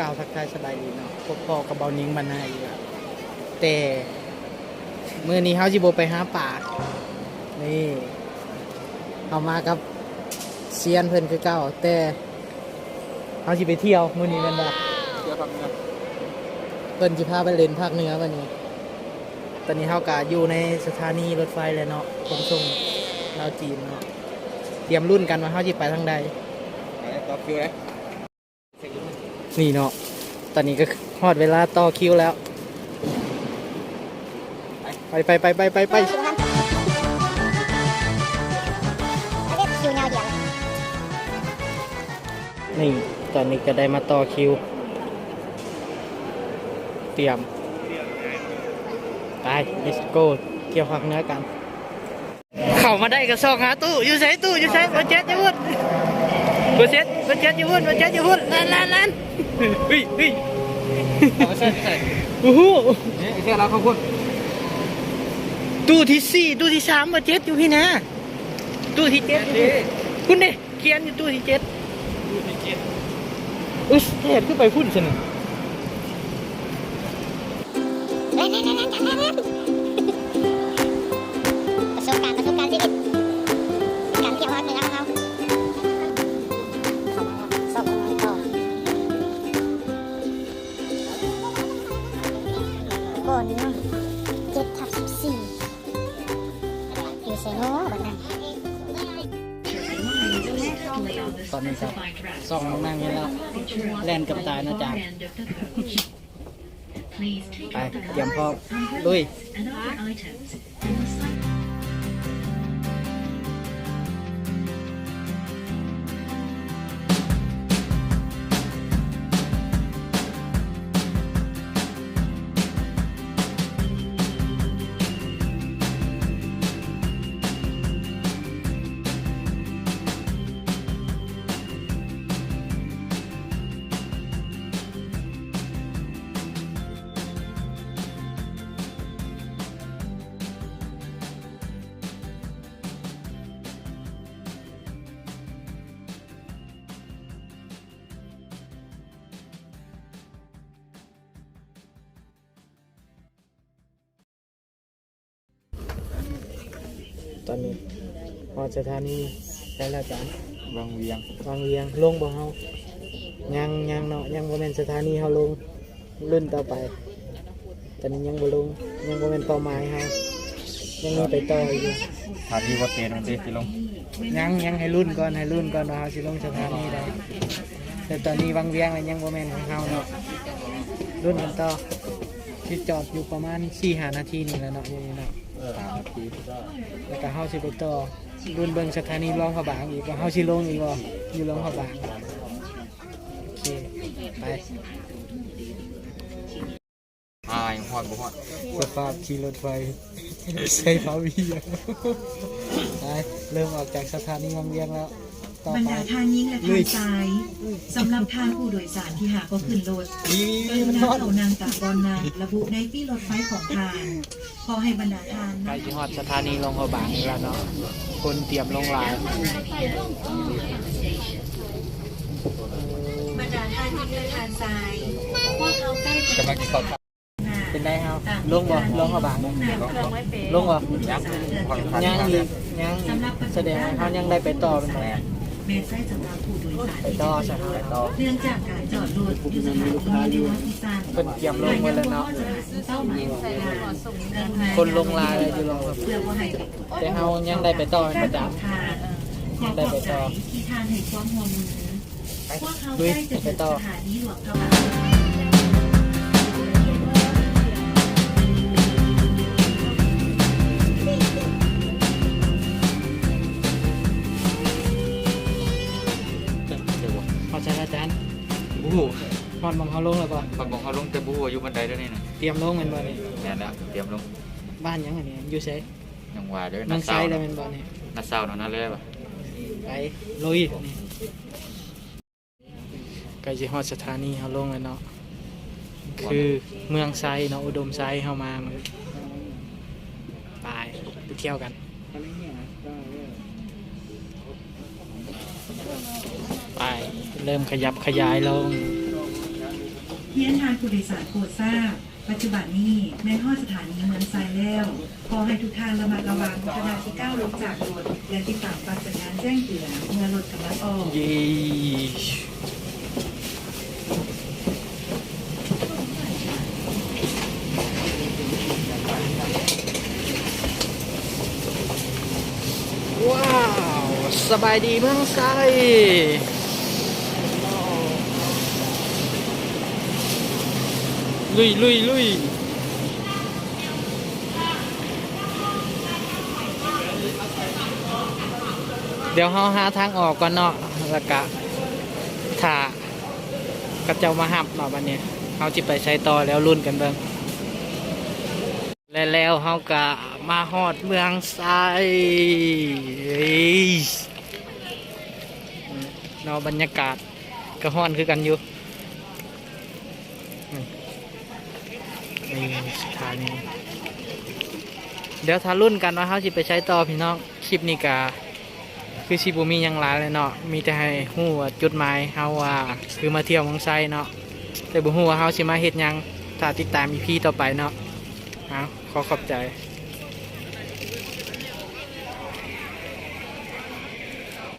กล่าวทักทายสบายดีเนาะพบพ่อกับเบานิ้งบรรณาอีกแล้วแต่มื้อนี้เฮาสิบ่ไปหาป่านี่เอามากับเซียนเพิ่นคือเก่าแต่เฮาสิไปเที่ยวมื้อนี้แม่นบ่เชื่อฟังนะเพิ่นสิพาไปเล่นภาคเหนือวันนี้ ตอนนี้เฮาก็อยู่ในสถานีรถไฟแล้วเนาะขนส่งลาวจีนเนาะเตรียมรุ่นกันว่าเฮาสิไปทางใดไหนต่อคิวเลย นี่เนาะ ตอนนี้ก็ฮอดเวลาต่อคิวแล้ว ไปไปไปไปไปไปนี่ ตอนนี้ก็ได้มาต่อคิว เตรียม ไป let's go เที่ยวภาคเนื้อกัน เข้ามาได้ก็ซอกหาตู้ อยู่ใส่ตู้ อยู่ใส่บัเจ็ดอยู่พุ่น บัเจ็ดบัเจ็ดอยู่พุ่นบัเจ็ดอยู่พุ่นนั่นนั่นนั่นเฮ้ยเฮ้ยเอาใส่ใส่โอ้โหนี่เชื่อเราเขาพูดตู้ที่สี่ตู้ที่สามบัเจ็ดอยู่พี่นะตู้ที่เจ็ดอยู่พี่คุณเนี่ยเขียนอยู่ตู้ที่เจ็ดอุ๊ยแทนขึ้นไปพุ่นสนุก อนนี้ครับสองนั่งนี่แล้วแล่นกับตายนะจ๊ะไปเตรียมพร้อมลุย ตอนนี้พอสถานีได้แล้วจ้ะวางเวียงวางเรียงลงบ่เฮายังยังเนาะยังบ่แม่นสถานีเฮาลงรุ่นต่อไป ตอนนี้ยังบ่ลงยังบ่แม่นเป้าหมายเฮายังมีไปต่ออยู่ถามที่ว่าเตนมันดีสิลงยังยังให้รุ่นก่อนให้รุ่นก่อนว่าเฮาสิลงสถานีใดแต่ตอนนี้วังเวียงแล้วยังบ่แม่นของเฮาเนาะรุ่นกันต่อที่จอดอยู่ประมาณ4-5นาทีนี่แหละเนาะอยู่นี่เนาะ สามนาทีแล้วก็เฮาสิไปต่อรุ่นเบิ่งสถานีร้องพระบางอีกว่าเฮาสิลงอีกบ่อยู่ร้องพระบางโอเคไปอายหอดบ่หอดสภาพขี่รถไฟใช้พาวีไปเริ่มออกจากสถานีวังเวียงแล้ว ต่อบรรไป ดาทางยิงและทางซ้ายสำหรับทางผู้โดยสารที่หากว่าขึ้นรถมีกรุณาเขานางตากบอลนางระบุในที่รถไฟของทางขอให้บรรดาทานใกล้จะฮอดสถานีลงพระบางอีกแล้วเนาะ คนเตรียมลงหลายบรรดาทางยิงและทางซ้ายพวกเขาใกล้จะกำลังจะเข้าเป็นได้ครับลงบ่ลงพระบางลงบ่ยักษ์ความยังอีกยังอีกแสดงว่าเขายังได้ไปต่อเป็นบ่เม สไซสำหรับผู้โดยสารไปต่อใช่ไหมไปต่อเนื่องจากการจอดรถอยู่สถานีในวัดพิซานเป็นเตรียมลงไว้แล้วเนาะเป้าหมายของงานคนลงลายเลยอยู่ลงครับเพื่อว่าให้แต่เขายังได้ไปต่อเป็นประจทานขอขอบใจที่ทานให้ความห่วงมือพวกเขาใกล้จะถึงสถานีหลวงพระบาง บู๊พอดมองเขาลงแล้วก็บางบอกเขาลงแต่บู๊อยู่บันไดด้วยนี่นะเตรียมลงเป็นบ่นี่แน่แล้วเตรียมลงบ้านยังไงเนี่ยอยู่ใช้ยังว่าเด้อน้นัองดไซเศร้าได้เป็นบ่นี่นัดเศร้าเนาะนั่นเลยป่ะไปลุยนี่ใกล้จะฮอดสถานีเขาลงแล้วเนาะคือเมืองไซเนาะอุดมไซเข้ามามือไปไปเที่ยวกัน ไปเริ่มขยับขยายลงเรียนทานผู้โดยสารโปรดทราบ ปัจจุบันนี้แม่นฮอดสถานีเมืองไซแล้ว ขอให้ทุกท่านระมัดระวังขณะที่ก้าวลงจากรถและติดตามฟังสัญญาณแจ้งเตือนเมื่อรถกำลังออก เย้ว้าว สบายดีเมืองไซลุยลุยลุยเดี๋ยวเราหาทางออกก่อนเนาะแล้วก็ถ้ากระเจ้ามาหับเนาะวันนี้เขาจิไปใช้ต่อแล้วรุ่นกันเบิ่งและแล้วเขาก็มาฮอดเมืองไซ เฮ้ยเนาะบรรยากาศก็ฮ้อนคือกันอยู่นี่นี่สถานีเดี๋ยวทารุ่นกันว่าเขาจิไปใช้ต่อพี่น้องคลิปนี้กาคือชิบูมียังหลายเลยเนาะมีแต่ให้ฮู้ว่าจุดหมายเฮาว่าคือมาเที่ยวมืองไซเนาะแต่บ่ฮู้ว่าเฮาสิมาเฮ็ดยังถ้าติดตาม EP ต่อไปเนาะเอาขอขอบใจ